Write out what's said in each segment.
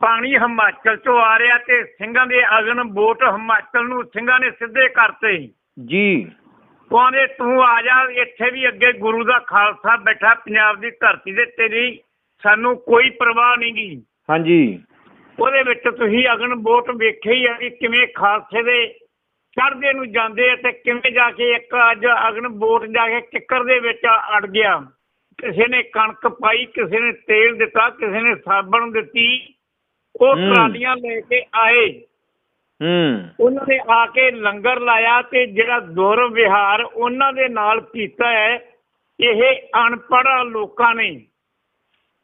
ਪਾਣੀ ਹਿਮਾਚਲ ਚੋਂ ਆ ਰਿਹਾ ਤੇ ਸਿੰਘਾਂ ਦੇ ਅਗਨ ਵੋਟ ਹਿਮਾਚਲ ਨੂੰ ਸਿੰਘਾਂ ਨੇ ਸਿੱਧੇ ਕਰਤੇ। ਜੀ। ਕਹਿੰਦੇ ਤੂੰ ਆ ਜਾ ਇੱਥੇ ਵੀ ਅੱਗੇ ਗੁਰੂ ਦਾ ਖਾਲਸਾ ਬੈਠਾ ਪੰਜਾਬ ਦੀ ਧਰਤੀ ਤੇ ਤੇਰੀ ਸਾਨੂੰ ਕੋਈ ਪਰਵਾਹ ਨਹੀਂ ਗੀ। ਹਾਂਜੀ। ਉਹਦੇ ਵਿੱਚ ਤੁਸੀਂ ਅਗਨ ਵੋਟ ਵੇਖਿਆ ਹੀ ਆ ਕਿ ਕਿਵੇਂ ਖਾਲਸੇ ਦੇ ਚੜ੍ਹਦੇ ਨੂੰ ਜਾਂਦੇ ਆ ਤੇ ਕਿਵੇਂ ਜਾ ਕੇ ਇੱਕ ਅੱਜ ਅਗਨ ਵੋਟ ਜਾ ਕੇ ਕਿੱਕਰ ਦੇ ਵਿੱਚ ਅੜ ਗਿਆ। ਕਿਸੇ ਨੇ ਕਣਕ ਪਾਈ ਕਿਸੇ ਨੇ ਤੇਲ ਦਿੱਤਾ ਕਿਸੇ ਨੇ ਸਾਬਣ ਦਿੱਤੀ। ਉਹ ਹੂੰ। ਟਰਾਲੀਆਂ ਲੈ ਕੇ ਆਏ। ਹੂੰ। ਉਹਨਾਂ ਨੇ ਆ ਕੇ ਲੰਗਰ ਲਾਇਆ ਤੇ ਜਿਹੜਾ ਦੁਰ ਵਿਹਾਰ ਉਹਨਾਂ ਦੇ ਨਾਲ ਕੀਤਾ ਹੈ ਇਹ ਅਨਪੜ੍ਹ ਲੋਕਾਂ ਨੇ।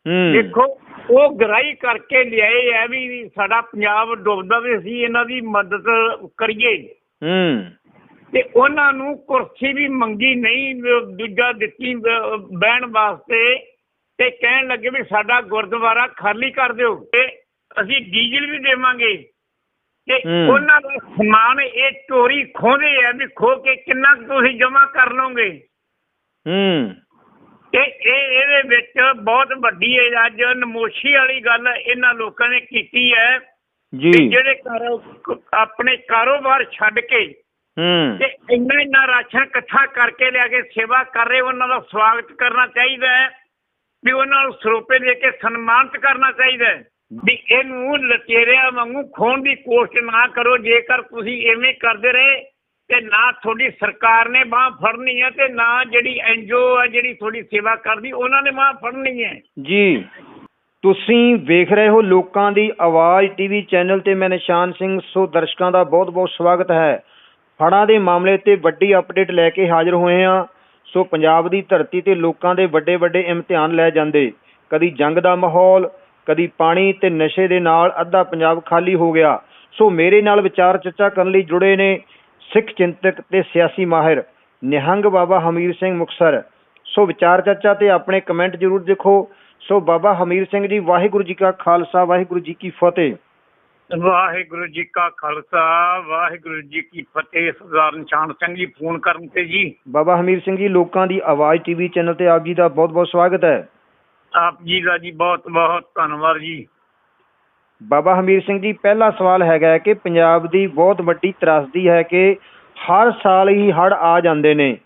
ਹੂੰ। ਦੇਖੋ ਉਹ ਗਰਾਈ ਕਰਕੇ ਲਿਆਏ ਐ ਵੀ ਸਾਡਾ ਪੰਜਾਬ ਡੁੱਬਦਾ ਵੀ ਅਸੀਂ ਇਹਨਾਂ ਦੀ ਮਦਦ ਕਰੀਏ। ਹੂੰ। ਤੇ ਉਹਨਾਂ ਨੂੰ ਕੁਰਸੀ ਵੀ ਮੰਗੀ ਨਹੀਂ ਵੀ ਦੂਜਾ ਦਿੱਤੀ ਬ- ਬਹਿਣ ਵਾਸਤੇ ਤੇ ਕਹਿਣ ਲੱਗੇ ਵੀ ਸਾਡਾ ਗੁਰਦੁਆਰਾ ਖਾਲੀ ਕਰ ਦਿਓ। ਤੇ ਅਸੀਂ ਡੀਜ਼ਲ ਵੀ ਦੇਵਾਂਗੇ। ਤੇ। ਉਹਨਾਂ ਦਾ ਸਮਾਨ ਇਹ ਚੋਰੀ ਖੋਹਦੇ ਆ ਵੀ ਖੋ ਕੇ ਕਿੰਨਾ ਕੁ ਤੁਸੀਂ ਜਮ੍ਹਾਂ ਕਰ ਲਓਗੇ। ਹੂੰ। ਤੇ ਇਹ ਇਹਦੇ ਵਿੱਚ ਬਹੁਤ ਵੱਡੀ ਹੈ ਅੱਜ ਨਮੋਸ਼ੀ ਵਾਲੀ ਗੱਲ ਇਹਨਾਂ ਲੋਕਾਂ ਨੇ ਕੀਤੀ ਹੈ ਜੀ। ਜਿਹੜੇ ਕਾਰੋ ਆਪਣੇ ਕਾਰੋਬਾਰ ਛੱਡ ਕੇ ਹੂੰ। ਤੇ ਇੰਨਾ ਇੰਨਾ ਰਾਸ਼ਨ ਇਕੱਠਾ ਕਰਕੇ ਲਿਆ ਕੇ ਸੇਵਾ ਕਰ ਰਹੇ ਉਹਨਾਂ ਦਾ ਸਵਾਗਤ ਕਰਨਾ ਚਾਹੀਦਾ ਹੈ ਵੀ ਉਹਨਾਂ ਨੂੰ ਸਰੋਪੇ ਦੇ ਕੇ ਸਨਮਾਨਿਤ ਕਰਨਾ ਚਾਹੀਦਾ ਹੈ। ਵੀ ਇਹਨੂੰ ਲਟੇਰਿਆਂ ਵਾਂਗੂ ਖੋਣ ਦੀ ਕੋਸ਼ਿਸ਼ ਨਾ ਕਰੋ, ਜੇਕਰ ਤੁਸੀਂ ਐਵੇਂ ਕਰਦੇ ਰਹੇ ਤੇ ਨਾ ਤੁਹਾਡੀ ਸਰਕਾਰ ਨੇ ਬਾਹ ਫੜਨੀ ਹੈ ਤੇ ਨਾ ਜਿਹੜੀ ਐਨਜੀਓ ਹੈ ਜਿਹੜੀ ਤੁਹਾਡੀ ਸੇਵਾ ਕਰਦੀ, ਉਹਨਾਂ ਨੇ ਬਾਹ ਫੜਨੀ ਹੈ। ਜੀ, ਤੁਸੀਂ ਵੇਖ ਰਹੇ ਹੋ ਲੋਕਾਂ ਦੀ ਆਵਾਜ਼ ਟੀਵੀ ਚੈਨਲ ਤੇ ਮੈਂ ਨਿਸ਼ਾਨ ਸਿੰਘ, ਸੋ ਦਰਸ਼ਕਾਂ ਦਾ ਬਹੁਤ-ਬਹੁਤ ਸਵਾਗਤ ਹੈ। ਫੜਾਂ ਦੇ ਮਾਮਲੇ ਤੇ ਵੱਡੀ ਅਪਡੇਟ ਲੈ ਕੇ ਹਾਜ਼ਰ ਹੋਏ ਹਾਂ। ਸੋ ਪੰਜਾਬ ਦੀ ਧਰਤੀ ਤੇ ਲੋਕਾਂ ਦੇ ਵੱਡੇ-ਵੱਡੇ ਇਮਤਿਹਾਨ ਲੈ ਜਾਂਦੇ। ਕਦੀ ਜੰਗ ਦਾ ਮਾਹੌਲ ਕਦੀ ਪਾਣੀ ਤੇ ਨਸ਼ੇ ਦੇ ਨਾਲ ਅੱਧਾ ਪੰਜਾਬ ਖਾਲੀ ਹੋ ਗਿਆ। ਸੋ ਮੇਰੇ ਨਾਲ ਵਿਚਾਰ ਚਰਚਾ ਕਰਨ ਲਈ ਜੁੜੇ ਨੇ ਸਿੱਖ ਚਿੰਤਕ ਤੇ ਸਿਆਸੀ ਮਾਹਿਰ ਨਿਹੰਗ ਬਾਬਾ ਹਮੀਰ ਸਿੰਘ ਮੁਕਸਰ। ਸੋ ਵਿਚਾਰ ਚਰਚਾ ਤੇ ਆਪਣੇ ਕਮੈਂਟ ਜ਼ਰੂਰ ਦੇਖੋ। ਸੋ ਬਾਬਾ ਹਮੀਰ ਸਿੰਘ ਜੀ ਵਾਹਿਗੁਰੂ ਜੀ ਕਾ ਖਾਲਸਾ ਵਾਹਿਗੁਰੂ ਜੀ ਕੀ ਫਤਿਹ। ਵਾਹਿਗੁਰੂ ਜੀ ਕਾ ਖਾਲਸਾ ਵਾਹਿਗੁਰੂ ਜੀ ਕੀ ਫਤਿਹ। ਸਰਦਾਰ ਨਿਸ਼ਾਨ ਸਿੰਘ ਜੀ ਫੋਨ ਕਰਨ ਤੇ ਜੀ। ਬਾਬਾ ਹਮੀਰ ਸਿੰਘ ਜੀ ਲੋਕਾਂ ਦੀ ਆਵਾਜ਼ ਟੀਵੀ ਚੈਨਲ ਤੇ ਆਪ ਜੀ ਦਾ ਬਹੁਤ-ਬਹੁਤ ਸਵਾਗਤ ਹੈ। ਆਪ ਜੀ ਦਾ ਜੀ ਬਹੁਤ ਬਹੁਤ ਧੰਨਵਾਦ ਜੀ। ਬਾਬਾ ਹਮੀਰ ਸਿੰਘ ਜੀ ਪਹਿਲਾ ਸਵਾਲ ਹੈਗਾ ਹੈ ਕਿ ਪੰਜਾਬ ਦੀ ਬਹੁਤ ਵੱਡੀ ਤਰਾਸਦੀ ਹੈ ਕਿ ਹਰ ਸਾਲ ਹੀ ਹੜ੍ਹ ਆ ਜਾਂਦੇ ਨੇ।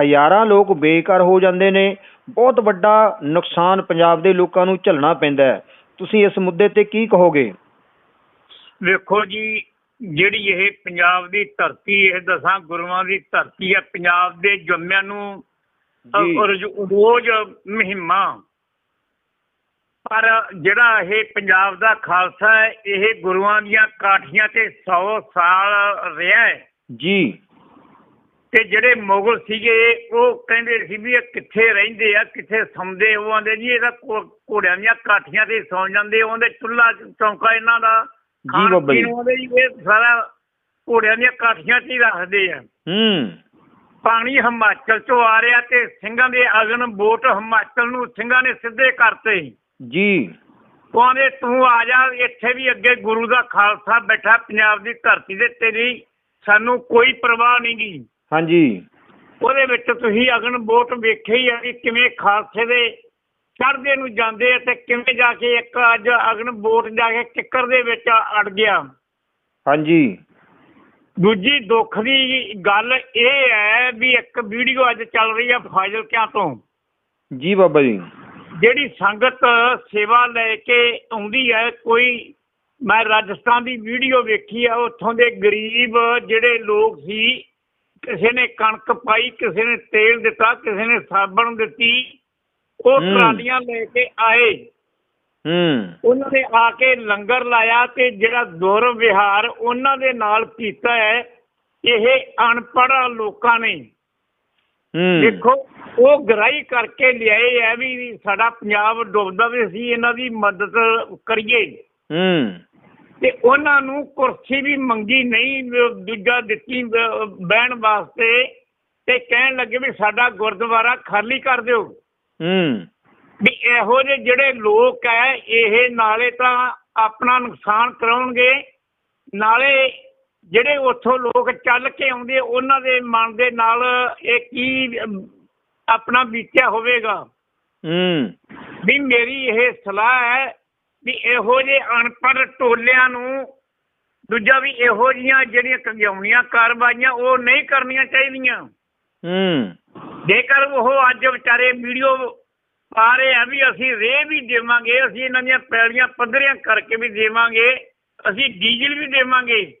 ਹਜ਼ਾਰਾਂ ਲੋਕ ਬੇਘਰ ਹੋ ਜਾਂਦੇ ਨੇ। ਬਹੁਤ ਵੱਡਾ ਨੁਕਸਾਨ ਪੰਜਾਬ ਦੇ ਲੋਕਾਂ ਨੂੰ ਝੱਲਣਾ ਪੈਂਦਾ ਹੈ। ਤੁਸੀਂ ਇਸ ਮੁੱਦੇ ਤੇ ਕੀ ਕਹੋਗੇ? ਵੇਖੋ ਜੀ ਜਿਹੜੀ ਇਹ ਪੰਜਾਬ ਦੀ ਧਰਤੀ ਇਹ ਦਸਾਂ ਗੁਰੂਆਂ ਦੀ ਧਰਤੀ ਹੈ ਪੰਜਾਬ ਦੇ ਜੰਮਿਆਂ ਨੂੰ ਜੀ। ਰੋਜ਼- ਰੋਜ਼ ਮਹਿਮਾ ਪਰ ਜਿਹੜਾ ਇਹ ਪੰਜਾਬ ਦਾ ਖਾਲਸਾ ਹੈ ਇਹ ਗੁਰੂਆਂ ਦੀਆਂ ਕਾਠੀਆਂ ਤੇ 100 ਸਾਲ ਰਿਹਾ ਹੈ। ਜੀ। ਤੇ ਜਿਹੜੇ ਮੁਗਲ ਸੀਗੇ ਉਹ ਕਹਿੰਦੇ ਸੀ ਵੀ ਇਹ ਕਿੱਥੇ ਰਹਿੰਦੇ ਆ ਕਿੱਥੇ ਸੌਂਦੇ ਉਹ ਆਂਦੇ ਜੀ ਇਹਦਾ ਘੋੜਿਆਂ ਦੀਆਂ ਕਾਠੀਆਂ ਤੇ ਸੌਂ ਜਾਂਦੇ ਉਹਦੇ ਚੁੱਲ੍ਹਾ ਚੌਂਕਾ ਇਹਨਾਂ ਦਾ। ਬਾਬਾ ਜੀ। ਉਹਦੇ ਜੀ ਇਹ ਸਾਰਾ ਘੋੜਿਆਂ ਦੀਆਂ ਕਾਠੀਆਂ 'ਚ ਹੀ ਰੱਖਦੇ ਆ। ਹੂੰ। ਪਾਣੀ ਹਿਮਾਚਲ ਚੋਂ ਆ ਰਿਹਾ ਤੇ ਸਿੰਘਾਂ ਦੇ ਅਗਨ ਵੋਟ ਹਿਮਾਚਲ ਨੂੰ ਸਿੰਘਾਂ ਨੇ ਸਿੱਧੇ ਕਰਤੇ। ਜੀ। ਕਹਿੰਦੇ ਤੂੰ ਆ ਜਾ ਇੱਥੇ ਵੀ ਅੱਗੇ ਗੁਰੂ ਦਾ ਖਾਲਸਾ ਬੈਠਾ ਪੰਜਾਬ ਦੀ ਧਰਤੀ ਤੇ ਤੇਰੀ ਸਾਨੂੰ ਕੋਈ ਪਰਵਾਹ ਨਹੀਂ ਗੀ। ਹਾਂਜੀ। ਉਹਦੇ ਵਿੱਚ ਤੁਸੀਂ ਅਗਨ ਵੋਟ ਵੇਖਿਆ ਹੀ ਆ ਕਿ ਕਿਵੇਂ ਖਾਲਸੇ ਦੇ ਚੜ੍ਹਦੇ ਨੂੰ ਜਾਂਦੇ ਆ ਤੇ ਕਿਵੇਂ ਜਾ ਕੇ ਇੱਕ ਅੱਜ ਅਗਨ ਵੋਟ ਜਾ ਕੇ ਕਿੱਕਰ ਦੇ ਵਿੱਚ ਅੜ ਗਿਆ। ਹਾਂਜੀ। ਦੂਜੀ ਦੁੱਖ ਦੀ ਗੱਲ ਇਹ ਹੈ ਵੀ ਇੱਕ ਵੀਡੀਓ ਅੱਜ ਚੱਲ ਰਹੀ ਆ ਫਾਜ਼ਿਲਕਿਆਂ ਤੋਂ। ਜੀ ਬਾਬਾ ਜੀ। ਜਿਹੜੀ ਸੰਗਤ ਸੇਵਾ ਲੈ ਕੇ ਆਉਂਦੀ ਹੈ ਕੋਈ ਮੈਂ ਰਾਜਸਥਾਨ ਦੀ ਵੀਡੀਓ ਵੇਖੀ ਆ ਉੱਥੋਂ ਦੇ ਗਰੀਬ ਜਿਹੜੇ ਲੋਕ ਸੀ ਕਿਸੇ ਨੇ ਕਣਕ ਪਾਈ ਕਿਸੇ ਨੇ ਤੇਲ ਦਿੱਤਾ ਕਿਸੇ ਨੇ ਸਾਬਣ ਦਿੱਤੀ ਉਹ। ਟਰਾਲੀਆਂ ਲੈ ਕੇ ਆਏ। ਹੂੰ। ਉਹਨਾਂ ਨੇ ਆ ਕੇ ਲੰਗਰ ਲਾਇਆ ਤੇ ਜਿਹੜਾ ਦੁਰ ਵਿਹਾਰ ਉਹਨਾਂ ਦੇ ਨਾਲ ਕੀਤਾ ਹੈ ਇਹ ਅਨਪੜ੍ਹ ਲੋਕਾਂ ਨੇ। ਦੇਖੋ ਉਹ ਗਰਾਈ ਕਰਕੇ ਲਿਆਏ ਐ ਵੀ ਸਾਡਾ ਪੰਜਾਬ ਡੁੱਬਦਾ ਵੀ ਅਸੀਂ ਇਹਨਾਂ ਦੀ ਮਦਦ ਕਰੀਏ। ਹੂੰ। ਤੇ ਉਹਨਾਂ ਨੂੰ ਕੁਰਸੀ ਵੀ ਮੰਗੀ ਨਹੀਂ ਦੂਜਾ ਦਿੱਤੀ ਬਹਿਣ ਵਾਸਤੇ ਤੇ ਕਹਿਣ ਲੱਗੇ ਵੀ ਸਾਡਾ ਗੁਰਦੁਆਰਾ ਖਾਲੀ ਕਰ ਦਿਓ। ਹੂੰ। ਵੀ ਇਹੋ ਜਿਹੇ ਜਿਹੜੇ ਲੋਕ ਐ ਇਹ ਨਾਲੇ ਤਾਂ ਆਪਣਾ ਨੁਕਸਾਨ ਕਰਾਉਣਗੇ ਨਾਲੇ ਜਿਹੜੇ ਉੱਥੋਂ ਲੋਕ ਚੱਲ ਕੇ ਆਉਂਦੇ ਉਹਨਾਂ ਦੇ ਮਨ ਦੇ ਨਾਲ ਇਹ ਕੀ ਆਪਣਾ ਬੀਤਿਆ ਹੋਵੇਗਾ? ਹੂੰ। ਵੀ ਮੇਰੀ ਇਹ ਸਲਾਹ ਹੈ ਵੀ ਇਹੋ ਜਿਹੇ ਅਨਪੜ੍ਹ ਟੋਲਿਆਂ ਨੂੰ ਦੂਜਾ ਵੀ ਇਹੋ ਜਿਹੀਆਂ ਜਿਹੜੀਆਂ ਕੰਗਿਆਉਣੀਆਂ ਕਾਰਵਾਈਆਂ ਉਹ ਨਹੀਂ ਕਰਨੀਆਂ ਚਾਹੀਦੀਆਂ। ਹੂੰ। ਜੇਕਰ ਉਹ ਅੱਜ ਵਿਚਾਰੇ ਵੀਡੀਓ ਪਾ ਰਹੇ ਆ ਵੀ ਅਸੀਂ ਰੇਹ ਵੀ ਦੇਵਾਂਗੇ ਅਸੀਂ ਇਹਨਾਂ ਦੀਆਂ ਪੈਲੀਆਂ ਪੱਧਰੀਆਂ ਕਰਕੇ ਵੀ ਦੇਵਾਂਗੇ ਅਸੀਂ ਡੀਜ਼ਲ ਵੀ ਦੇਵਾਂਗੇ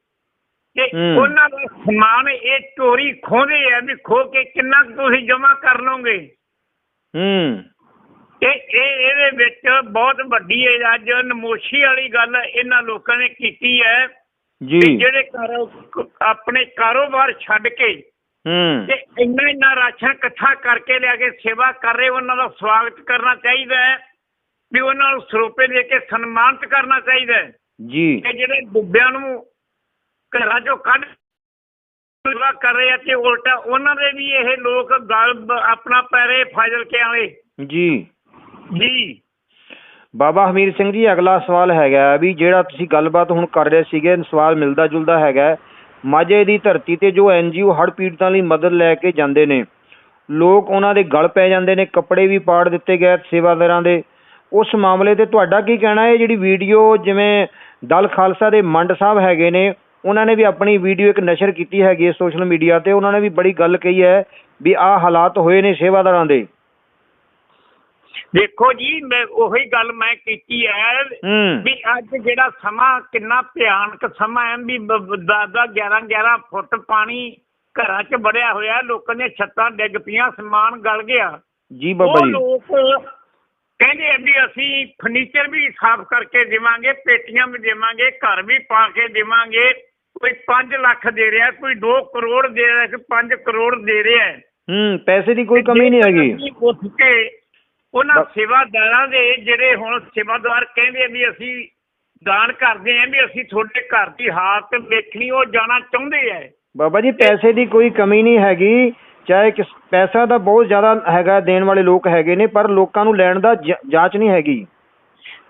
ਤੇ। ਉਹਨਾਂ ਦਾ ਸਮਾਨ ਇਹ ਚੋਰੀ ਖੋਹਦੇ ਆ ਵੀ ਖੋ ਕੇ ਕਿੰਨਾ ਤੁਸੀਂ ਜਮ੍ਹਾਂ ਕਰ ਲਓਗੇ। ਹੂੰ। ਤੇ ਇਹ ਇਹਦੇ ਵਿੱਚ ਬਹੁਤ ਵੱਡੀ ਅੱਜ ਨਮੋਸ਼ੀ ਵਾਲੀ ਗੱਲ ਇਹਨਾਂ ਲੋਕਾਂ ਨੇ ਕੀਤੀ ਹੈ ਜੀ। ਜਿਹੜੇ ਕਾਰੋ ਆਪਣੇ ਕਾਰੋਬਾਰ ਛੱਡ ਕੇ ਹੂੰ। ਤੇ ਇੰਨਾ ਇੰਨਾ ਰਾਸ਼ਨ ਇਕੱਠਾ ਕਰਕੇ ਲਿਆ ਕੇ ਸੇਵਾ ਕਰ ਰਹੇ ਉਹਨਾਂ ਦਾ ਸਵਾਗਤ ਕਰਨਾ ਚਾਹੀਦਾ ਹੈ ਵੀ ਉਹਨਾਂ ਨੂੰ ਸਰੋਪੇ ਦੇ ਕੇ ਸਨਮਾਨਿਤ ਕਰਨਾ ਚਾਹੀਦਾ ਹੈ। ਜੀ। ਤੇ ਜਿਹੜੇ ਡੁੱਬਿਆਂ ਨੂੰ ਘਰਾਂ ਚੋਂ ਕੱਢ ਸੇਵਾ ਕਰ ਰਹੇ ਆ ਤੇ ਉਲਟਾ ਉਹਨਾਂ ਦੇ ਵੀ ਇਹ ਲੋਕ ਗਲ ਬ- ਆਪਣਾ ਪੈਰੇ ਫਾਜ਼ਲ ਕੇ ਵਾਲੇ। ਜੀ। ਜੀ। ਬਾਬਾ ਹਮੀਰ ਸਿੰਘ ਜੀ ਅਗਲਾ ਸਵਾਲ ਹੈਗਾ ਵੀ ਜਿਹੜਾ ਤੁਸੀਂ ਗੱਲਬਾਤ ਹੁਣ ਕਰ ਰਹੇ ਸੀਗੇ ਸਵਾਲ ਮਿਲਦਾ ਜੁਲਦਾ ਹੈਗਾ। ਮਾਝੇ ਦੀ ਧਰਤੀ ਤੇ ਜੋ ਐਨਜੀਓ ਹੜ੍ਹ ਪੀੜਤਾਂ ਲਈ ਮਦਦ ਲੈ ਕੇ ਜਾਂਦੇ ਨੇ ਲੋਕ ਉਹਨਾਂ ਦੇ ਗਲ ਪੈ ਜਾਂਦੇ ਨੇ ਕੱਪੜੇ ਵੀ ਪਾੜ ਦਿੱਤੇ ਗਏ ਸੇਵਾਦਾਰਾਂ ਦੇ। ਉਸ ਮਾਮਲੇ ਤੇ ਤੁਹਾਡਾ ਕੀ ਕਹਿਣਾ ਹੈ? ਜਿਹੜੀ ਵੀਡੀਓ ਜਿਵੇਂ ਦਲ ਖਾਲਸਾ ਦੇ ਮੰਡ ਸਾਹਿਬ ਹੈਗੇ ਨੇ ਉਹਨਾਂ ਨੇ ਵੀ ਆਪਣੀ ਵੀਡੀਓ ਇੱਕ ਨਸ਼ਰ ਕੀਤੀ ਹੈਗੀ ਹੈ ਸੋਸ਼ਲ ਮੀਡੀਆ ਤੇ ਉਹਨਾਂ ਨੇ ਵੀ ਬੜੀ ਗੱਲ ਕਹੀ ਹੈ ਵੀ ਆਹ ਹਾਲਾਤ ਹੋਏ ਨੇ ਸੇਵਾਦਾਰਾਂ ਦੇ। ਦੇਖੋ ਜੀ ਮੈਂ ਉਹੀ ਗੱਲ ਮੈਂ ਕੀਤੀ ਹੈ ਵੀ ਅੱਜ ਜਿਹੜਾ ਸਮਾਂ ਕਿੰਨਾ ਭਿਆਨਕ ਸਮਾਂ ਹੈ ਵੀ 10 11 11 ਫੁੱਟ ਪਾਣੀ ਘਰਾਂ 'ਚ ਵੜਿਆ ਹੋਇਆ ਲੋਕਾਂ ਦੀਆਂ ਛੱਤਾਂ ਡਿੱਗ ਪਈਆਂ ਸਮਾਨ ਗਲ ਗਿਆ। ਜੀ ਬਾਬਾ ਉਹ ਜੀ ਲੋਕ ਕਹਿੰਦੇ ਵੀ ਅਸੀਂ ਫਰਨੀਚਰ ਵੀ ਸਾਫ਼ ਕਰਕੇ ਦੇਵਾਂਗੇ ਪੇਟੀਆਂ ਵੀ ਦੇਵਾਂਗੇ ਘਰ ਵੀ ਪਾ ਕੇ ਦੇਵਾਂਗੇ। ਕੋਈ 5 ਲੱਖ ਦੇ ਰਿਹਾ ਕੋਈ 2 ਕਰੋੜ ਦੇ ਰਿਹਾ ਕੋਈ 5 ਕਰੋੜ ਦੇ ਰਿਹਾ ਹੈ। ਪੈਸੇ ਦੀ ਕੋਈ ਕਮੀ ਨਹੀਂ ਹੈਗੀ। ਉੱਠ ਕੇ ਉਹਨਾਂ ਸੇਵਾਦਾਰਾਂ ਦੇ ਜਿਹੜੇ ਹੁਣ ਸੇਵਾਦਾਰ ਕਹਿੰਦੇ ਵੀ ਅਸੀਂ ਦਾਨ ਕਰਦੇ ਆਂ ਵੀ ਅਸੀਂ ਤੁਹਾਡੇ ਘਰ ਦੀ ਹਾਲਤ ਵੇਖਣੀ ਉਹ ਜਾਣਾ ਚਾਹੁੰਦੇ ਆ। ਬਾਬਾ ਜੀ ਪੈਸੇ ਦੀ ਕੋਈ ਕਮੀ ਨਹੀਂ ਹੈਗੀ। ਚਾਹੇ ਕਿਸ ਪੈਸਾ ਤਾਂ ਬਹੁਤ ਜ਼ਿਆਦਾ ਹੈਗਾ ਦੇਣ ਵਾਲੇ ਲੋਕ ਹੈਗੇ ਨੇ ਪਰ ਲੋਕਾਂ ਨੂੰ ਲੈਣ ਦਾ ਜਾਂਚ ਨਹੀਂ ਹੈਗੀ।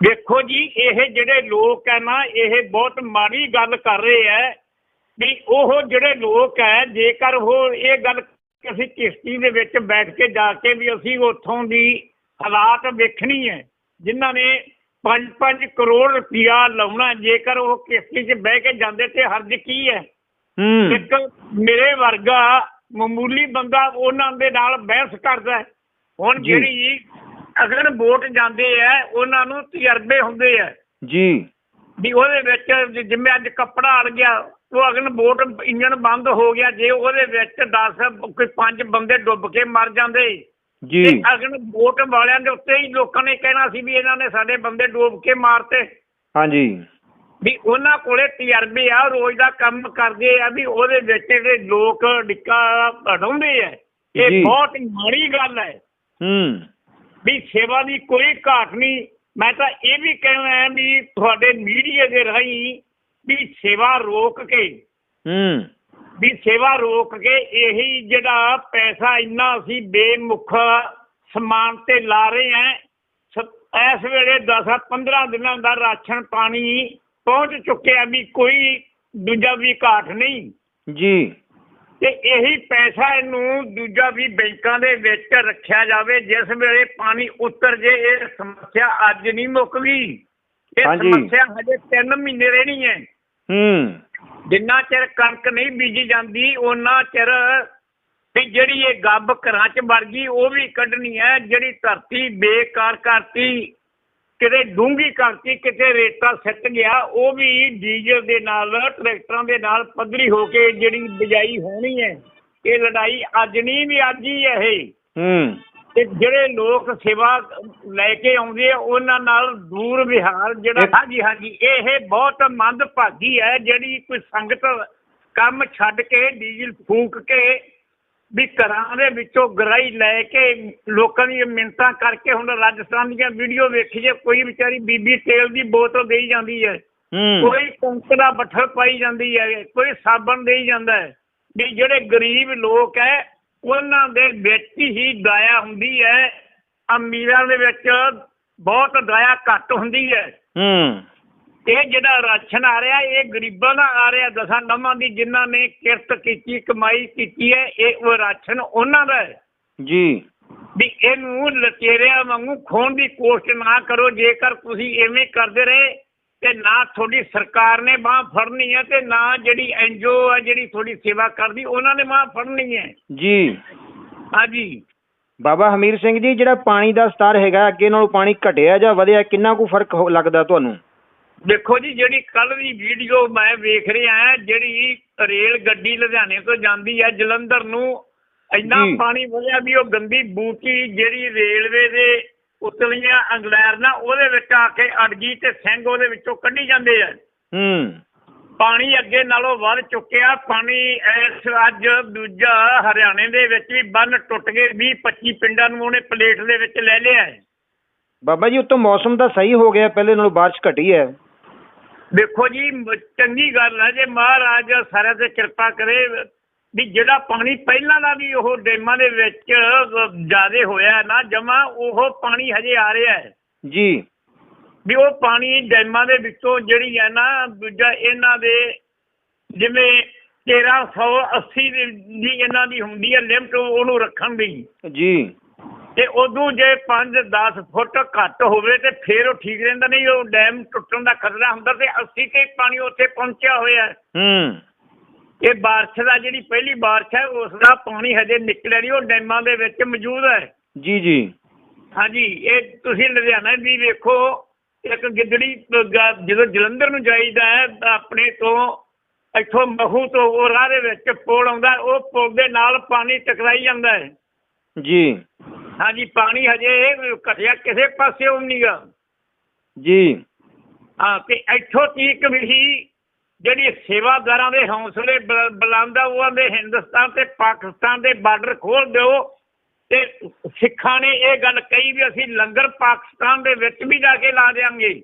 ਵੇਖੋ ਜੀ ਇਹ ਜਿਹੜੇ ਲੋਕ ਹੈ ਨਾ ਇਹ ਬਹੁਤ ਮਾੜੀ ਗੱਲ ਕਰ ਰਹੇ ਹੈ। ਵੀ ਉਹ ਜਿਹੜੇ ਲੋਕ ਹੈ ਜੇਕਰ ਉਹ ਇਹ ਗੱਲ ਅਸੀਂ ਕਿਸ਼ਤੀ ਦੇ ਵਿੱਚ ਬੈਠ ਕੇ ਜਾ ਕੇ ਵੀ ਅਸੀਂ ਉੱਥੋਂ ਦੀ ਹਾਲਾਤ ਵੇਖਣੀ ਹੈ ਜਿਨ੍ਹਾਂ ਨੇ 5-5 ਕਰੋੜ ਰੁਪਇਆ ਲਾਉਣਾ ਜੇਕਰ ਉਹ ਕਿਸ਼ਤੀ 'ਚ ਬਹਿ ਕੇ ਜਾਂਦੇ ਤੇ ਹਰਜ ਕੀ ਹੈ ਇੱਕ ਮੇਰੇ ਵਰਗਾ ਮਾਮੂਲੀ ਬੰਦਾ ਉਹਨਾਂ ਦੇ ਨਾਲ ਬਹਿਸ ਕਰਦਾ। ਹੁਣ। ਜਿਹੜੀ ਅਗਰ ਵੋਟ ਜਾਂਦੇ ਆ ਉਹਨਾਂ ਨੂੰ ਤਜਰਬੇ ਹੁੰਦੇ ਆ ਜੀ ਵੀ ਉਹਦੇ ਵਿੱਚ ਜਿਵੇਂ ਅੱਜ ਕੱਪੜਾ ਅੜ ਗਿਆ ਉਹ ਅਗਨ ਵੋਟ ਇੰਜਣ ਬੰਦ ਹੋ ਗਿਆ ਜੇ ਉਹਦੇ ਵਿੱਚ 10 ਕੋਈ 5 ਬੰਦੇ ਡੁੱਬ ਕੇ ਮਰ ਜਾਂਦੇ। ਜੀ। ਅਗਨ ਵੋਟ ਵਾਲਿਆਂ ਦੇ ਉੱਤੇ ਹੀ ਲੋਕਾਂ ਨੇ ਕਹਿਣਾ ਸੀ ਵੀ ਇਹਨਾਂ ਨੇ ਸਾਡੇ ਬੰਦੇ ਡੁੱਬ ਕੇ ਮਾਰਤੇ। ਹਾਂਜੀ। ਵੀ ਉਹਨਾਂ ਕੋਲੇ ਤਜਰਬੇ ਆ ਰੋਜ਼ ਦਾ ਕੰਮ ਕਰਦੇ ਆ ਵੀ ਉਹਦੇ ਵਿੱਚ ਜਿਹੜੇ ਲੋਕ ਡਿੱਕਾ ਹਟਾਉਂਦੇ ਆ। ਇਹ ਬਹੁਤ ਮਾੜੀ ਗੱਲ ਹੈ। ਹੂੰ। ਵੀ ਸੇਵਾ ਦੀ ਕੋਈ ਘਾਟ ਨਹੀਂ। ਮੈਂ ਤਾਂ ਇਹ ਵੀ ਕਹਿਣਾ ਹੈ ਵੀ ਤੁਹਾਡੇ ਮੀਡੀਆ ਦੇ ਰਾਹੀਂ ਵੀ ਸੇਵਾ ਰੋਕ ਕੇ। ਹੂੰ। ਵੀ ਸੇਵਾ ਰੋਕ ਕੇ ਇਹੀ ਜਿਹੜਾ ਪੈਸਾ ਇੰਨਾ ਅਸੀਂ ਬੇਮੁਖ ਸਮਾਨ ਤੇ ਲਾ ਰਹੇ ਸ- ਇਸ ਵੇਲੇ 10 15 ਦਿਨਾਂ ਦਾ ਰਾਸ਼ਨ ਪਾਣੀ ਪਹੁੰਚ ਚੁੱਕਿਆ ਵੀ ਕੋਈ ਦੂਜਾ ਵੀ ਘਾਟ ਨਹੀਂ। ਜੀ। ਤੇ ਇਹੀ ਪੈਸਾ ਇਹਨੂੰ ਦੂਜਾ ਵੀ ਬੈਂਕਾਂ ਦੇ ਵਿੱਚ ਰੱਖਿਆ ਜਾਵੇ ਜਿਸ ਵੇਲੇ ਪਾਣੀ ਉਤਰ ਜੇ ਇਹ ਸਮੱਸਿਆ ਅੱਜ ਨਹੀਂ ਮੁੱਕ ਗਈ ਇਹ। ਸਮੱਸਿਆ ਹਜੇ 3 ਮਹੀਨੇ ਰਹਿਣੀ ਹੈ। ਹੂੰ। ਜਿੰਨਾ ਚਿਰ ਕਣਕ ਨਹੀਂ ਬੀਜੀ ਜਾਂਦੀ ਉਹਨਾਂ ਚਿਰ ਵੀ ਜਿਹੜੀ ਇਹ ਗੱਬ ਘਰਾਂ 'ਚ ਵੜ ਗਈ ਉਹ ਵੀ ਕੱਢਣੀ ਹੈ। ਜਿਹੜੀ ਧਰਤੀ ਬੇਕਾਰ ਕਰਤੀ ਕਿਤੇ ਡੂੰਗੀ ਕਰਤੀ ਕਿਤੇ ਰੇਤਾ ਸਿੱਟ ਗਿਆ ਉਹ ਵੀ ਡੀਜ਼ਲ ਦੇ ਨਾਲ ਟਰੈਕਟਰਾਂ ਦੇ ਨਾਲ ਪੱਧਰੀ ਹੋ ਕੇ ਜਿਹੜੀ ਬਿਜਾਈ ਹੋਣੀ ਹੈ ਇਹ ਲੜਾਈ ਅੱਜ ਨਹੀਂ ਵੀ ਅੱਜ ਹੀ ਹੈ ਇਹ। ਹੂੰ। ਤੇ ਜਿਹੜੇ ਲੋਕ ਸੇਵਾ ਲੈ ਕੇ ਆਉਂਦੇ ਆ ਉਹਨਾਂ ਨਾਲ ਦੂਰ ਵਿਹਾਰ ਜਿਹੜਾ ਹਾਂਜੀ ਹਾਂਜੀ ਇਹ ਬਹੁਤ ਮੰਦਭਾਗੀ ਹੈ ਜਿਹੜੀ ਕੋਈ ਸੰਗਤ ਕੰਮ ਛੱਡ ਕੇ ਡੀਜ਼ਲ ਫੂਕ ਕੇ ਵੀ ਘਰਾਂ ਦੇ ਵਿੱਚੋਂ ਗਰਾਈ ਲੈ ਕੇ ਲੋਕਾਂ ਦੀਆਂ ਮਿੰਤਾਂ ਕਰਕੇ ਹੁਣ ਰਾਜਸਥਾਨ ਦੀਆਂ ਵੀਡੀਓ ਵੇਖੀ ਜੇ ਕੋਈ ਵਿਚਾਰੀ ਬੀਬੀ ਤੇਲ ਦੀ ਬੋਤਲ ਦੇਈ ਜਾਂਦੀ ਹੈ। ਹੂੰ। ਕੋਈ ਕਣਕ ਦਾ ਬੱਠਲ ਪਾਈ ਜਾਂਦੀ ਹੈ ਕੋਈ ਸਾਬਣ ਦੇਈ ਜਾਂਦਾ ਹੈ। ਵੀ ਜਿਹੜੇ ਗਰੀਬ ਲੋਕ ਹੈ ਉਹਨਾਂ ਦੇ ਵਿੱਚ ਹੀ ਦਇਆ ਹੁੰਦੀ ਹੈ। ਅਮੀਰਾਂ ਦੇ ਵਿੱਚ ਬਹੁਤ ਦਇਆ ਘੱਟ ਹੁੰਦੀ ਹੈ। ਹੂੰ। ਇਹ ਜਿਹੜਾ ਰਾਸ਼ਨ ਆ ਰਿਹਾ ਇਹ ਗਰੀਬਾਂ ਦਾ ਆ ਰਿਹਾ। ਦਸਾਂ ਨਵਾਂ ਦੀ ਜਿਨ੍ਹਾਂ ਨੇ ਕਿਰਤ ਕੀਤੀ ਕਮਾਈ ਕੀਤੀ ਹੈ ਇਹ ਉਹ ਰਾਸ਼ਨ ਉਹਨਾਂ ਦਾ ਹੈ। ਜੀ। ਵੀ ਇਹਨੂੰ ਲਤੇਰਿਆਂ ਵਾਂਗੂ ਖੋਣ ਦੀ ਕੋਸ਼ਿਸ਼ ਨਾ ਕਰੋ। ਜੇਕਰ ਤੁਸੀਂ ਐਵੇਂ ਕਰਦੇ ਰਹੇ ਤੇ ਨਾ ਤੁਹਾਡੀ ਸਰਕਾਰ ਨੇ ਬਾਹ ਫੜਨੀ ਹੈ ਤੇ ਨਾ ਜਿਹੜੀ ਐਨਜੀਓ ਆ ਜਿਹੜੀ ਤੁਹਾਡੀ ਸੇਵਾ ਕਰਦੀ ਉਹਨਾਂ ਨੇ ਬਾਹ ਫੜਨੀ ਹੈ। ਜੀ। ਹਾਂਜੀ। ਬਾਬਾ ਹਮੀਰ ਸਿੰਘ ਜੀ ਜਿਹੜਾ ਪਾਣੀ ਦਾ ਸਤਰ ਹੈਗਾ ਅੱਗੇ ਨਾਲੋਂ ਪਾਣੀ ਘਟਿਆ ਜਾਂ ਵਧਿਆ ਕਿੰਨਾ ਕੁ ਫ਼ਰਕ ਹੋ- ਲੱਗਦਾ ਤੁਹਾਨੂੰ? ਦੇਖੋ ਜੀ ਜਿਹੜੀ ਕੱਲ ਦੀ ਵੀਡੀਓ ਮੈਂ ਵੇਖ ਰਿਹਾ ਹਾਂ ਜਿਹੜੀ ਰੇਲ ਗੱਡੀ ਲੁਧਿਆਣੇ ਤੋਂ ਜਾਂਦੀ ਹੈ ਜਲੰਧਰ ਨੂੰ ਇੰਨਾ ਜੀ। ਪਾਣੀ ਵਧਿਆ ਵੀ ਉਹ ਗੰਦੀ ਬੂਟੀ ਜਿਹੜੀ ਰੇਲਵੇ ਦੇ ਉਤਲੀਆਂ ਇੰਗਲੈਂਡ ਨਾ ਉਹਦੇ ਵਿੱਚ ਆ ਕੇ ਅੜ ਗਈ ਤੇ ਸਿੰਘ ਉਹਦੇ ਵਿੱਚੋਂ ਕੱਢੀ ਜਾਂਦੇ ਆ। ਹੂੰ। ਪਾਣੀ ਅੱਗੇ ਨਾਲੋਂ ਵੱਧ ਚੁੱਕਿਆ ਪਾਣੀ ਇਸ ਅੱਜ ਦੂਜਾ ਹਰਿਆਣੇ ਦੇ ਵਿੱਚ ਵੀ ਬੰਨ ਟੁੱਟ ਗਏ 20 25 ਪਿੰਡਾਂ ਨੂੰ ਉਹਨੇ ਪਲੇਟ ਦੇ ਵਿੱਚ ਲੈ ਲਿਆ ਹੈ। ਬਾਬਾ ਜੀ ਉੱਤੋਂ ਮੌਸਮ ਤਾਂ ਸਹੀ ਹੋ ਗਿਆ ਪਹਿਲੇ ਨਾਲੋਂ ਬਾਰਿਸ਼ ਘਟੀ ਹੈ। ਦੇਖੋ ਜੀ ਚੰਗੀ ਗੱਲ ਹੈ ਜੇ ਮਹਾਰਾਜ ਸਾਰਿਆਂ ਤੇ ਕਿਰਪਾ ਕਰੇ ਵੀ ਜਿਹੜਾ ਪਾਣੀ ਪਹਿਲਾਂ ਦਾ ਵੀ ਉਹ ਡੈਮਾਂ ਦੇ ਵਿੱਚ ਜਿਆਦੇ ਹੋਇਆ ਨਾ ਜਮਾ ਉਹ ਪਾਣੀ ਹਜੇ ਆ ਰਿਹਾ ਹੈ। ਜੀ। ਵੀ ਉਹ ਪਾਣੀ ਡੈਮਾਂ ਦੇ ਵਿੱਚੋਂ ਜਿਹੜੀ ਹੈ ਨਾ ਦੂਜਾ ਇਹਨਾਂ ਦੇ ਜਿਵੇਂ 1380 ਦੀ ਇਹਨਾਂ ਦੀ ਹੁੰਦੀ ਹੈ ਲਿਮਟ ਉਹਨੂੰ ਰੱਖਣ ਦੀ। ਜੀ। ਤੇ ਉਦੋਂ ਜੇ 5-10 ਫੁੱਟ ਘੱਟ ਹੋਵੇ ਤੇ ਫਿਰ ਉਹ ਠੀਕ ਰਹਿੰਦਾ ਨਹੀਂ ਉਹ ਡੈਮ ਟੁੱਟਣ ਦਾ ਖਤਰਾ ਹੁੰਦਾ ਤੇ 80 ਤੇ ਪਾਣੀ ਉੱਥੇ ਪਹੁੰਚਿਆ ਹੋਇਆ ਹੈ। ਹੂੰ। ਇਹ ਬਾਰਿਸ਼ ਦਾ ਜਿਹੜੀ ਪਹਿਲੀ ਬਾਰਿਸ਼ ਹੈ ਉਸ ਦਾ ਪਾਣੀ ਹਜੇ ਨਿਕਲਿਆ ਨਹੀਂ ਉਹ ਡੈਮਾਂ ਦੇ ਵਿੱਚ ਮੌਜੂਦ ਹੈ। ਜੀ ਜੀ। ਹਾਂਜੀ ਇਹ ਤੁਸੀਂ ਲੁਧਿਆਣਾ ਵੀ ਵੇਖੋ ਇੱਕ ਗਿੱਦੜੀ ਗ- ਜਦੋਂ ਜਲੰਧਰ ਨੂੰ ਜਾਈਦਾ ਹੈ ਤਾਂ ਆਪਣੇ ਤੋਂ ਇੱਥੋਂ ਮਹੂ ਤੋਂ ਉਹ ਰਾਹ ਦੇ ਵਿੱਚ ਪੁਲ ਆਉਂਦਾ ਹੈ, ਉਹ ਪੁਲ ਦੇ ਨਾਲ ਪਾਣੀ ਟਕਰਾਈ ਜਾਂਦਾ ਹੈ। ਜੀ। ਹਾਂਜੀ ਪਾਣੀ ਹਜੇ ਘਟਿਆ ਕਿਸੇ ਪਾਸਿਓਂ ਨਹੀਂਗਾ ਜੀ। ਹਾਂ ਤੇ ਇੱਥੋਂ ਤੀਕ ਵੀ ਜਿਹੜੀ ਸੇਵਾਦਾਰਾਂ ਦੇ ਹੌਸਲੇ ਬੁਲੰਦ ਆ ਉਹਨਾਂ ਦੇ ਹਿੰਦੁਸਤਾਨ ਤੇ ਪਾਕਿਸਤਾਨ ਦੇ ਬਾਰਡਰ ਖੋਲ ਦਿਓ। ਤੇ ਸਿੱਖਾਂ ਨੇ ਇਹ ਗੱਲ ਕਹੀ ਵੀ ਅਸੀਂ ਲੰਗਰ ਪਾਕਿਸਤਾਨ ਦੇ ਵਿੱਚ ਵੀ ਜਾ ਕੇ ਲਾ ਦੇਾਂਗੇ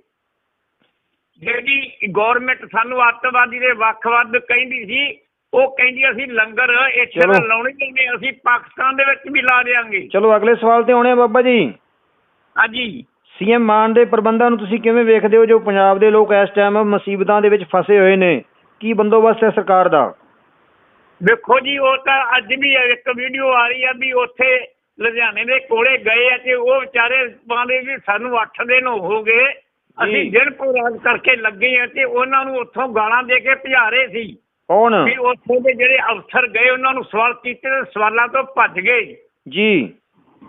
ਜਿਹੜੀ ਗਵਰਨਮੈਂਟ ਸਾਨੂੰ ਅੱਤਵਾਦੀ ਦੇ ਵੱਖ-ਵੱਖ ਕਹਿੰਦੀ ਸੀ ਉਹ ਕਹਿੰਦੀ ਅਸੀਂ ਲੰਗਰ ਇੱਥੇ। ਤਾਂ ਲਾਉਣੇ ਨਹੀਂ ਅਸੀਂ ਪਾਕਿਸਤਾਨ ਦੇ ਵਿੱਚ ਵੀ ਲਾ ਦੇਾਂਗੇ ਚਲੋ ਅਗਲੇ ਸਵਾਲ ਤੇ ਆਉਣੇ ਆ ਬਾਬਾ ਜੀ। ਹਾਂਜੀ। ਸੀਐਮ ਮਾਨ ਦੇ ਪ੍ਰਬੰਧਾਂ ਨੂੰ ਤੁਸੀਂ ਕਿਵੇਂ ਵੇਖਦੇ ਹੋ ਜੋ ਪੰਜਾਬ ਦੇ ਲੋਕ ਇਸ ਟਾਈਮ ਮੁਸੀਬਤਾਂ ਦੇ ਵਿੱਚ ਫਸੇ ਹੋਏ ਨੇ? ਕੀ ਬੰਦੋਬਸਤ ਹੈ ਸਰਕਾਰ ਦਾ? ਦੇਖੋ ਜੀ ਉਹ ਤਾਂ ਅੱਜ ਵੀ ਇੱਕ ਵੀਡੀਓ ਆ ਰਹੀ ਆ ਵੀ ਉੱਥੇ ਲੁਧਿਆਣੇ ਦੇ ਕੋਲੇ ਗਏ ਆ ਤੇ ਉਹ ਵਿਚਾਰੇ ਪਾਉਂਦੇ ਵੀ ਸਾਨੂੰ 8 ਦਿਨ ਹੋ ਗਏ। ਅਸੀਂ ਦਿਨ ਪੁਰਾਣ ਕਰਕੇ ਲੱਗੇ ਆ ਤੇ ਉਹਨਾਂ ਨੂੰ ਉੱਥੋਂ ਗਾਲਾਂ ਦੇ ਕੇ ਭਜਾ ਰਹੇ ਸੀ। ਕੌਣ? ਵੀ ਉੱਥੋਂ ਦੇ ਜਿਹੜੇ ਅਫਸਰ ਗਏ ਉਹਨਾਂ ਨੂੰ ਸਵਾਲ ਕੀਤੇ ਤੇ ਸਵਾਲਾਂ ਤੋਂ ਭੱਜ ਗਏ। ਜੀ।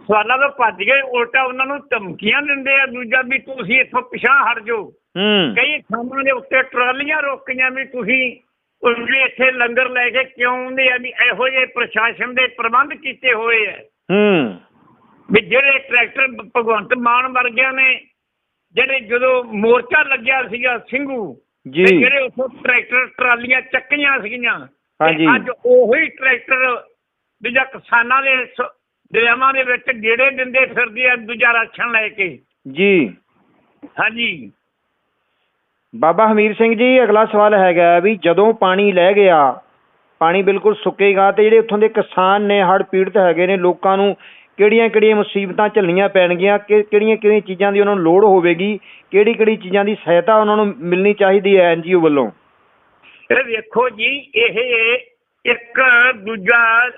ਸਵਾਲਾਂ ਤੋਂ ਭੱਜ ਗਏ ਉਲਟਾ ਉਹਨਾਂ ਨੂੰ ਧਮਕੀਆਂ ਦਿੰਦੇ ਆ ਦੂਜਾ ਵੀ ਤੁਸੀਂ ਇੱਥੋਂ ਪਿਛਾਂ ਹਟ ਜਾਓ। ਹੂੰ। ਕਈ ਥਾਵਾਂ ਦੇ ਉੱਤੇ ਟਰਾਲੀਆਂ ਰੋਕੀਆਂ ਵੀ ਤੁਸੀਂ ਵੀ ਇੱਥੇ ਲੰਗਰ ਲੈ ਕੇ ਕਿਉਂ ਆਉਂਦੇ ਆ ਵੀ ਇਹੋ ਜਿਹੇ ਪ੍ਰਸ਼ਾਸਨ ਦੇ ਪ੍ਰਬੰਧ ਕੀਤੇ ਹੋਏ ਆ। ਹੂੰ। ਵੀ ਜਿਹੜੇ ਟਰੈਕਟਰ ਭਗਵੰਤ ਮਾਨ ਵਰਗਿਆਂ ਨੇ ਜਿਹੜੇ ਜਦੋਂ ਮੋਰਚਾ ਲੱਗਿਆ ਸੀਗਾ ਸਿੰਘੂ ਜੀ। ਤੇ ਜਿਹੜੇ ਉੱਥੋਂ ਟਰੈਕਟਰ ਟਰਾਲੀਆਂ ਚੱਕੀਆਂ ਸੀਗੀਆਂ ਤੇ ਹਾਂਜੀ। ਅੱਜ ਉਹੀ ਟਰੈਕਟਰ ਦੂਜਾ ਕਿਸਾਨਾਂ ਦੇ ਸ- ਦਰਿਆਵਾਂ ਦੇ ਵਿੱਚ ਗੇੜੇ ਦਿੰਦੇ ਫਿਰਦੇ ਆ ਦੂਜਾ ਰਾਸ਼ਨ ਲੈ ਕੇ। ਜੀ। ਹਾਂਜੀ। ਬਾਬਾ ਹਮੀਰ ਸਿੰਘ ਜੀ ਅਗਲਾ ਸਵਾਲ ਹੈਗਾ ਵੀ ਜਦੋਂ ਪਾਣੀ ਲੈ ਗਿਆ ਪਾਣੀ ਬਿਲਕੁਲ ਸੁੱਕੇਗਾ ਤੇ ਜਿਹੜੇ ਉੱਥੋਂ ਦੇ ਕਿਸਾਨ ਨੇ ਹੜ੍ਹ ਪੀੜਤ ਹੈਗੇ ਨੇ ਲੋਕਾਂ ਨੂੰ ਕਿਹੜੀਆਂ ਕਿਹੜੀਆਂ ਮੁਸੀਬਤਾਂ ਝੱਲਣੀਆਂ ਪੈਣਗੀਆਂ ਕਿ ਕਿਹੜੀਆਂ ਕਿਹੜੀਆਂ ਚੀਜ਼ਾਂ ਦੀ ਉਹਨਾਂ ਨੂੰ ਲੋੜ ਹੋਵੇਗੀ ਕਿਹੜੀ ਕਿਹੜੀ ਚੀਜ਼ਾਂ ਦੀ ਸਹਾਇਤਾ ਉਹਨਾਂ ਨੂੰ ਮਿਲਣੀ ਚਾਹੀਦੀ ਹੈ ਐਨਜੀਓ ਵੱਲੋਂ? ਇਹ ਵੇਖੋ ਜੀ ਇਹ ਇੱਕ ਦੂਜਾ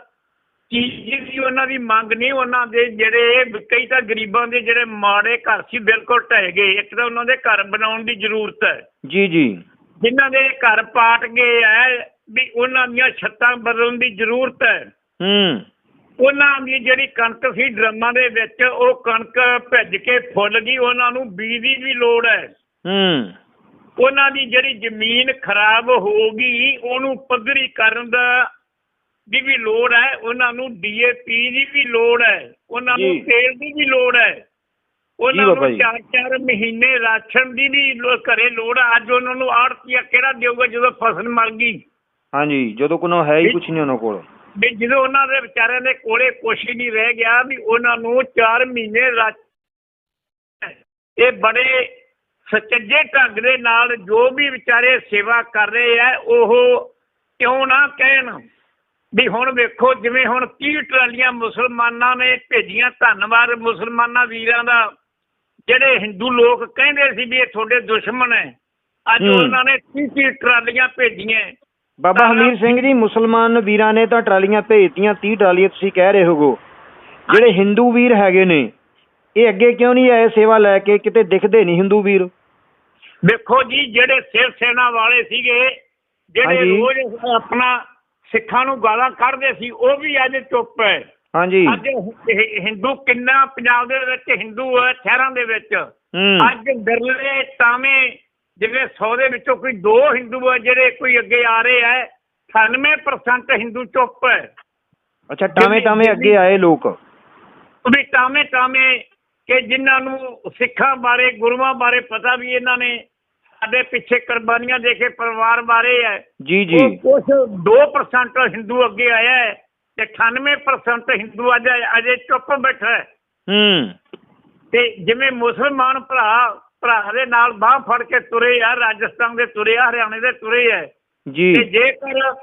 ਚੀਜ਼ ਦੀ ਉਹਨਾਂ ਦੀ ਮੰਗ ਨਹੀਂ ਉਹਨਾਂ ਦੇ ਜਿਹੜੇ ਕਈ ਤਾਂ ਗਰੀਬਾਂ ਦੇ ਜਿਹੜੇ ਮਾੜੇ ਘਰ ਸੀ ਬਿਲਕੁਲ ਢਹਿ ਗਏ। ਇੱਕ ਤਾਂ ਉਹਨਾਂ ਦੇ ਘਰ ਬਣਾਉਣ ਦੀ ਜ਼ਰੂਰਤ ਹੈ। ਜੀ ਜੀ। ਜਿਨ੍ਹਾਂ ਦੇ ਘਰ ਪਾਟ ਗਏ ਹੈ ਵੀ ਉਹਨਾਂ ਦੀਆਂ ਛੱਤਾਂ ਬਦਲਣ ਦੀ ਜ਼ਰੂਰਤ ਹੈ। ਹੂੰ। ਉਹਨਾਂ ਦੀ ਜਿਹੜੀ ਕਣਕ ਸੀ ਡਰਮਾਂ ਦੇ ਵਿੱਚ ਉਹ ਕਣਕ ਭਿੱਜ ਕੇ ਫੁੱਲ ਗਈ। ਉਹਨਾਂ ਨੂੰ ਬੀਜ ਦੀ ਵੀ ਲੋੜ ਹੈ। ਹੂੰ। ਉਹਨਾਂ ਦੀ ਜਿਹੜੀ ਜ਼ਮੀਨ ਖਰਾਬ ਹੋ ਗਈ ਉਹਨੂੰ ਪੱਧਰੀ ਕਰਨ ਦਾ ਦੀ ਵੀ ਲੋੜ ਹੈ ਉਹਨਾਂ ਨੂੰ ਡੀਏਪੀ ਦੀ ਵੀ ਲੋੜ ਹੈ ਉਹਨਾਂ ਨੂੰ। ਤੇਲ ਦੀ ਵੀ ਲੋੜ ਹੈ। ਉਹਨਾਂ ਨੂੰ। ਚਾਰ ਚਾਰ ਮਹੀਨੇ ਰਾਸ਼ਨ ਦੀ ਵੀ ਘਰੇ ਲੋੜ ਹੈ। ਅੱਜ ਉਹਨਾਂ ਨੂੰ ਆੜਤੀਆ ਕਿਹੜਾ ਦੇਊਗਾ ਜਦੋਂ ਫਸਲ ਮਰ ਗਈ? ਹਾਂਜੀ ਜਦੋਂ কোনো ਹੈ ਹੀ ਕੁਝ ਨਹੀਂ ਉਹਨਾਂ ਕੋਲ। ਵੀ ਜਦੋਂ ਉਹਨਾਂ ਦੇ ਵਿਚਾਰਿਆਂ ਦੇ ਕੋਲੇ ਕੁਛ ਹੀ ਨਹੀਂ ਰਹਿ ਗਿਆ ਵੀ ਉਹਨਾਂ ਨੂੰ 4 ਮਹੀਨੇ ਇਹ ਬੜੇ ਸੱਚੇ ਢੰਗ ਦੇ ਨਾਲ ਜੋ ਵੀ ਵਿਚਾਰੇ ਸੇਵਾ ਕਰ ਰਹੇ ਆ ਉਹ ਕਿਉਂ ਨਾ ਕਹਿਣ। ਵੀ ਹੁਣ ਵੇਖੋ ਜਿਵੇਂ ਹੁਣ 30 ਟਰਾਲੀਆਂ ਮੁਸਲਮਾਨਾਂ ਨੇ ਭੇਜੀਆਂ ਧੰਨਵਾਦ ਮੁਸਲਮਾਨਾਂ ਵੀਰਾਂ ਦਾ ਜਿਹੜੇ ਹਿੰਦੂ ਲੋਕ ਕਹਿੰਦੇ ਸੀ ਵੀ ਇਹ ਤੁਹਾਡੇ ਦੁਸ਼ਮਣ ਹੈ। ਅੱਜ। ਉਹਨਾਂ ਨੇ 30 ਟਰਾਲੀਆਂ ਭੇਜੀਆਂ। ਬਾਬਾ ਹਮੀਰ ਸਿੰਘ ਜੀ ਮੁਸਲਮਾਨ ਵੀਰਾਂ ਨੇ ਤਾਂ ਟਰਾਲੀਆਂ ਭੇਜਤੀਆਂ 30 ਟਰਾਲੀਆਂ ਤੁਸੀਂ ਕਹਿ ਰਹੇ ਹੋਗੋ ਜਿਹੜੇ ਹਿੰਦੂ ਵੀਰ ਹੈਗੇ ਨੇ ਇਹ ਅੱਗੇ ਕਿਉਂ ਨਹੀਂ ਆਏ ਸੇਵਾ ਲੈ ਕੇ? ਕਿਤੇ ਦਿਖਦੇ ਨਹੀਂ ਹਿੰਦੂ ਵੀਰ। ਦੇਖੋ ਜੀ ਜਿਹੜੇ ਸਿਰ ਸੈਨਾ ਵਾਲੇ ਸੀਗੇ ਜਿਹੜੇ। ਰੋਜ਼ ਆਪਣਾ ਸਿੱਖਾਂ ਨੂੰ ਗਾਲਾਂ ਕੱਢਦੇ ਸੀ ਉਹ ਵੀ ਅੱਜ ਚੁੱਪ ਹੈ। ਹਾਂਜੀ। ਅੱਜ ਹਿੰਦੂ ਕਿੰਨਾ ਪੰਜਾਬ ਦੇ ਵਿੱਚ ਹਿੰਦੂ ਹੈ ਸ਼ਹਿਰਾਂ ਦੇ ਵਿੱਚ। ਅੱਜ ਬਿਰਲੇ ਤਾਵੇਂ ਜਿਵੇਂ 100 ਦੇ ਵਿੱਚੋਂ ਕੋਈ ਦੋ ਹਿੰਦੂ ਹੈ ਜਿਹੜੇ ਕੋਈ ਅੱਗੇ ਆ ਰਹੇ ਹੈ 98% ਹਿੰਦੂ ਚੁੱਪ ਹੈ। ਅੱਛਾ ਟਾਵੇਂ ਟਾਵੇਂ ਅੱਗੇ ਆਏ ਲੋਕ। ਉਹ ਵੀ ਟਾਵੇਂ ਟਾਵੇਂ ਕਿ ਜਿਨ੍ਹਾਂ ਨੂੰ ਸਿੱਖਾਂ ਬਾਰੇ ਗੁਰੂਆਂ ਬਾਰੇ ਪਤਾ ਵੀ ਇਹਨਾਂ ਨੇ ਸਾਡੇ ਪਿੱਛੇ ਕੁਰਬਾਨੀਆਂ ਦੇ ਕੇ ਪਰਿਵਾਰ ਬਾਰੇ ਹੈ ਜੀ ਜੀ। ਉਹ ਕੁਛ 2% ਹਿੰਦੂ ਅੱਗੇ ਆਇਆ ਹੈ ਤੇ 98% ਹਿੰਦੂ ਅੱਜ ਅਜੇ ਚੁੱਪ ਬੈਠਾ ਹੈ ਹੂੰ। ਤੇ ਜਿਵੇਂ ਮੁਸਲਮਾਨ ਭਰਾ ਭਰਾ ਦੇ ਨਾਲ ਬਾਹ ਫੜ ਕੇ ਤੁਰੇ ਆ ਰਾਜਸਥਾਨ ਦੇ ਤੁਰੇ ਆ ਹਰਿਆਣੇ ਦੇ ਤੁਰੇ ਆ ਜੀ। ਤੇ ਜੇਕਰ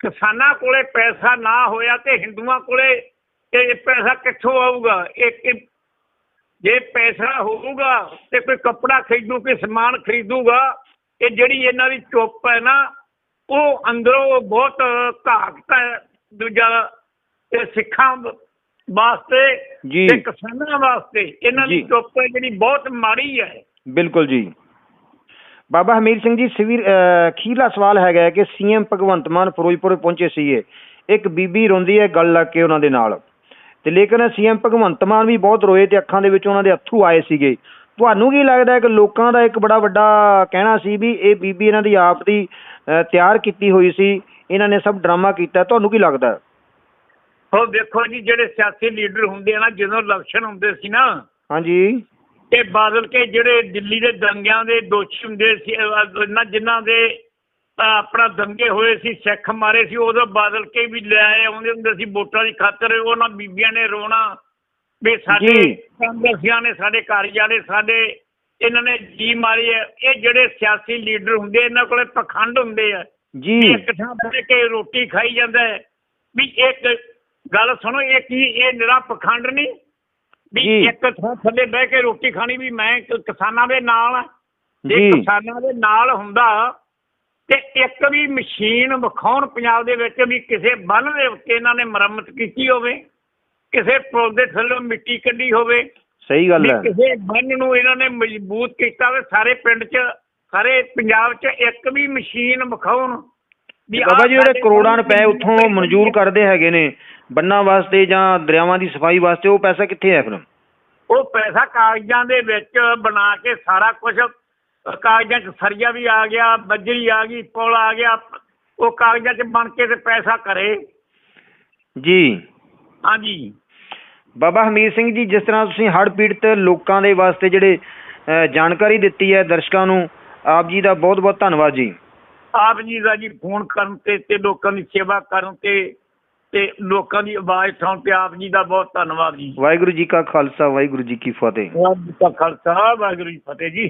ਕਿਸਾਨਾਂ ਕੋਲੇ ਪੈਸਾ ਨਾ ਹੋਇਆ ਤੇ ਹਿੰਦੂਆਂ ਕੋਲੇ ਇਹ ਪੈਸਾ ਕਿੱਥੋਂ ਆਊਗਾ? ਇੱਕ ਜੇ ਪੈਸਾ ਹੋਊਗਾ ਤੇ ਕੋਈ ਕੱਪੜਾ ਖਰੀਦੂ ਕੋਈ ਸਮਾਨ ਖਰੀਦੂਗਾ ਇਹ ਜਿਹੜੀ ਇਹਨਾਂ ਦੀ ਚੁੱਪ ਹੈ ਨਾ ਉਹ ਅੰਦਰੋਂ ਬਹੁਤ ਘਾਟ ਹੈ ਦੂਜਾ ਇਹ ਸਿੱਖਾਂ ਵਾਸਤੇ। ਤੇ ਕਿਸਾਨਾਂ ਵਾਸਤੇ ਇਹਨਾਂ ਦੀ। ਚੁੱਪ ਹੈ ਜਿਹੜੀ ਬਹੁਤ ਮਾੜੀ ਹੈ ਬਿਲਕੁਲ ਜੀ ਬਾਬਾ ਹਮੀਰ ਸਿੰਘ ਜੀ ਸਿਵਰ ਅਖੀਰਲਾ ਸਵਾਲ ਹੈਗਾ ਕਿ ਸੀਐਮ ਭਗਵੰਤ ਮਾਨ ਫਿਰੋਜ਼ਪੁਰ ਪਹੁੰਚੇ ਸੀਗੇ ਇੱਕ ਬੀਬੀ ਰੋਂਦੀ ਹੈ ਗੱਲ ਲੱਗ ਕੇ ਉਹਨਾਂ ਦੇ ਨਾਲ ਤੇ ਲੇਕਿਨ ਸੀਐਮ ਭਗਵੰਤ ਮਾਨ ਵੀ ਬਹੁਤ ਰੋਏ ਤੇ ਅੱਖਾਂ ਦੇ ਵਿੱਚ ਉਹਨਾਂ ਦੇ ਅੱਥਰੂ ਆਏ ਸੀਗੇ ਤੁਹਾਨੂੰ ਕੀ ਲੱਗਦਾ ਹੈ ਕਿ ਲੋਕਾਂ ਦਾ ਇੱਕ ਬੜਾ ਵੱਡਾ ਕਹਿਣਾ ਸੀ ਵੀ ਇਹ ਬੀਬੀ ਇਹਨਾਂ ਦੀ ਆਪ ਦੀ ਤਿਆਰ ਕੀਤੀ ਹੋਈ ਸੀ ਇਹਨਾਂ ਨੇ ਸਭ ਡਰਾਮਾ ਕੀਤਾ ਤੁਹਾਨੂੰ ਕੀ ਲੱਗਦਾ ਹੈ? ਦੇਖੋ ਜੀ ਜਿਹੜੇ ਸਿਆਸੀ ਲੀਡਰ ਹੁੰਦੇ ਆ ਨਾ ਜਦੋਂ ਇਲੈਕਸ਼ਨ ਹੁੰਦੇ ਸੀ ਨਾ ਹਾਂਜੀ ਤੇ ਬਾਦਲ ਕੇ ਜਿਹੜੇ ਦਿੱਲੀ ਦੇ ਦੰਗਿਆਂ ਦੇ ਦੋਸ਼ੀ ਹੁੰਦੇ ਸੀ ਇਹਨਾਂ ਜਿਨ੍ਹਾਂ ਦੇ ਆਪਣਾ ਦੰਗੇ ਹੋਏ ਸੀ ਸਿੱਖ ਮਾਰੇ ਸੀ ਉਦੋਂ ਬਾਦਲ ਕੇ ਵੀ ਲੈ ਆਏ ਆਉਂਦੇ ਹੁੰਦੇ ਸੀ ਵੋਟਾਂ ਦੀ ਖਾਤਰ ਉਹਨਾਂ ਬੀਬੀਆਂ ਨੇ ਰੋਣਾ ਵੀ ਸਾਡੇ। ਕਾਂਗਰਸੀਆਂ ਨੇ ਸਾਡੇ ਘਰ ਜਾਣੇ ਸਾਡੇ ਇਹਨਾਂ ਨੇ ਜੀ ਮਾਰੀ ਹੈ ਇਹ ਜਿਹੜੇ ਸਿਆਸੀ ਲੀਡਰ ਹੁੰਦੇ ਇਹਨਾਂ ਕੋਲੇ ਪਖੰਡ ਹੁੰਦੇ ਆ ਜੀ ਇੱਕ ਥਾਂ ਬਹਿ ਕੇ ਰੋਟੀ ਖਾਈ ਜਾਂਦਾ ਹੈ ਵੀ ਇੱਕ ਗੱਲ ਸੁਣੋ ਇਹ ਕੀ ਇਹ ਨਿਰਾ ਪਖੰਡ ਨਹੀਂ ਵੀ। ਇੱਕ ਥਾਂ ਥੱਲੇ ਬਹਿ ਕੇ ਰੋਟੀ ਖਾਣੀ ਵੀ ਮੈਂ ਕਿਸਾਨਾਂ ਦੇ ਨਾਲ ਆ ਜੀ। ਕਿਸਾਨਾਂ ਦੇ ਨਾਲ ਹੁੰਦਾ ਤੇ ਇੱਕ ਵੀ ਮਸ਼ੀਨ ਵਿਖਾਉਣ ਪੰਜਾਬ ਦੇ ਵਿੱਚ ਵੀ ਕਿਸੇ ਬੰਨ ਦੇ ਉੱਤੇ ਇਹਨਾਂ ਨੇ ਮੁਰੰਮਤ ਕੀਤੀ ਹੋਵੇ ਕਿਸੇ ਪੁਲ ਦੇ ਥੱਲੇ ਮਿੱਟੀ ਕੱਢੀ ਹੋਵੇ ਸਹੀ ਗੱਲ ਹੈ। ਕਿਸੇ ਬੰਨ ਨੂੰ ਇਹਨਾਂ ਨੇ ਮਜ਼ਬੂਤ ਕੀਤਾ ਹੋਵੇ ਸਾਰੇ ਪਿੰਡ 'ਚ ਸਾਰੇ ਪੰਜਾਬ 'ਚ ਇੱਕ ਵੀ ਮਸ਼ੀਨ ਵਿਖਾਉਣ ਬਾਬਾ ਜੀ ਜਿਹੜੇ ਕਰੋੜਾਂ ਰੁਪਏ ਉੱਥੋਂ ਮਨਜ਼ੂਰ ਕਰਦੇ ਹੈਗੇ ਨੇ ਬੰਨਾਂ ਵਾਸਤੇ ਜਾਂ ਦਰਿਆਵਾਂ ਦੀ ਸਫ਼ਾਈ ਵਾਸਤੇ ਉਹ ਪੈਸਾ ਕਿੱਥੇ ਹੈ ਫਿਰ? ਉਹ ਪੈਸਾ ਕਾਗਜ਼ਾਂ ਦੇ ਵਿੱਚ ਬਣਾ ਕੇ ਸਾਰਾ ਕੁਝ ਕਾਗਜ਼ਾਂ 'ਚ ਸਰੀਆ ਵੀ ਆ ਗਿਆ ਬੱਜਰੀ ਆ ਗਈ ਪੁਲ ਆ ਗਿਆ ਉਹ ਕਾਗਜ਼ਾਂ 'ਚ ਬਣ ਕੇ ਤੇ ਪੈਸਾ ਕਰੇ ਜੀ। ਹਾਂਜੀ। ਬਾਬਾ ਹਮੀਰ ਸਿੰਘ ਜੀ ਜਿਸ ਤਰ੍ਹਾਂ ਤੁਸੀਂ ਹੜ੍ਹ ਪੀੜਤ ਲੋਕਾਂ ਦੇ ਵਾਸਤੇ ਜਿਹੜੇ ਅਹ, ਜਾਣਕਾਰੀ ਦਿੱਤੀ ਹੈ ਦਰਸ਼ਕਾਂ ਨੂੰ ਆਪ ਜੀ ਦਾ ਬਹੁਤ ਬਹੁਤ ਧੰਨਵਾਦ ਜੀ। ਆਪ ਜੀ ਦਾ ਜੀ ਫੋਨ ਕਰਨ ਤੇ ਤੇ ਲੋਕਾਂ ਦੀ ਸੇਵਾ ਕਰਨ ਤੇ ਤੇ ਲੋਕਾਂ ਦੀ ਆਵਾਜ਼ ਉਠਾਉਣ ਤੇ ਆਪ ਜੀ ਦਾ ਬਹੁਤ ਧੰਨਵਾਦ ਜੀ। ਵਾਹਿਗੁਰੂ ਜੀ ਕਾ ਖਾਲਸਾ ਵਾਹਿਗੁਰੂ ਜੀ ਕੀ ਫਤਿਹ। ਵਾਹਿਗੁਰੂ ਜੀ ਕਾ ਖਾਲਸਾ ਵਾਹਿਗੁਰੂ ਜੀ ਕੀ ਫਤਿਹ ਜੀ।